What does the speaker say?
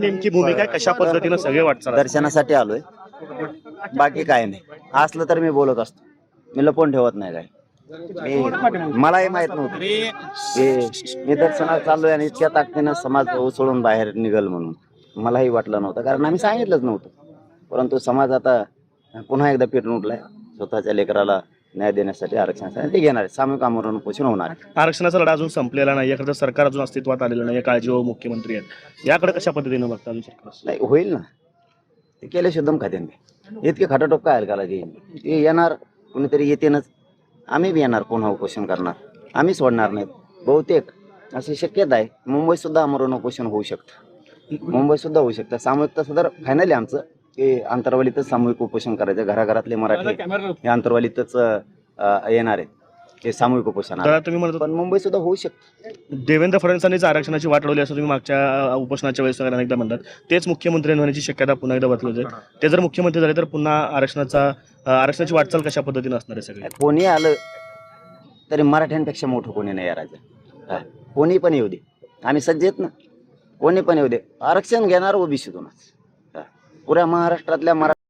नेमकी भूमिका कशा पद्धतीनं सगळे वाटचाल दर्शनासाठी आलोय. बाकी काय नाही. असलं तर मी बोलत असतो. मी लपवून ठेवत नाही काय मी मलाही माहीत नव्हतं. की मी दर्शनात चाललोय आणि इतक्या ताकदीनं समाज उसळून बाहेर निघल म्हणून. मलाही वाटलं नव्हतं. कारण आम्ही सांगितलंच नव्हतं. परंतु समाज आता पुन्हा एकदा पेटून उठलाय. स्वतःच्या लेकराला न्याय देण्यासाठी आरक्षणासाठी ते घेणार आहे. सामूहिक आमरण पोषण होणार आहे. आरक्षणाचा लढा अजून संपलेला नाही. एखादं सरकार अजून अस्तित्वात आलेलं नाही. काळजी मुख्यमंत्री आहेत. याकडे कशा पद्धतीनं बघता अजून सरकार? नाही होईल ना. ते केले शुद्धम खात्यान. इतके खटाटोप काय हलकाला ते ते येणार कुणीतरी येतेनच. आम्ही बी येणार पुन्हा उपोषण करणार? आम्ही सोडणार नाहीत. बहुतेक अशी शक्यता आहे. मुंबईत सुद्धा आमरण उपोषण होऊ शकतं. मुंबईत सुद्धा होऊ शकतं. सामूहिक तर फायनल आमचं. की अंतरवालीतच सामूहिक उपोषण करायचं घराघरातले मराठी हे अंतरवालीतच येणार आहेत. हे सामूहिक उपोषण आहे. तुम्ही म्हणत पण मुंबईत सुद्धा होऊ शकतं. होता, देवेंद्र फडणवीसांनीच आरक्षणाची वाट लावली असं तुम्ही मागच्या उपोषणाच्या वेळेस एकदा म्हणतात. तेच मुख्यमंत्री होण्याची शक्यता पुन्हा एकदा बदलू जाईल ते जर मुख्यमंत्री झाले तर पुन्हा आरक्षणाचा अ, आरक्षणाची वाटचाल कशा पद्धतीनं असणार आहे सगळे? कोणी आलं तरी मराठ्यांपेक्षा मोठं कोणी नाही या राज्यात. हा. कोणी पण येऊ दे. आम्ही सज्ज आहेत ना. कोणी पण येऊ दे. आरक्षण घेणार ओबीसीतूनच. पुऱ्या महाराष्ट्रातल्या मरा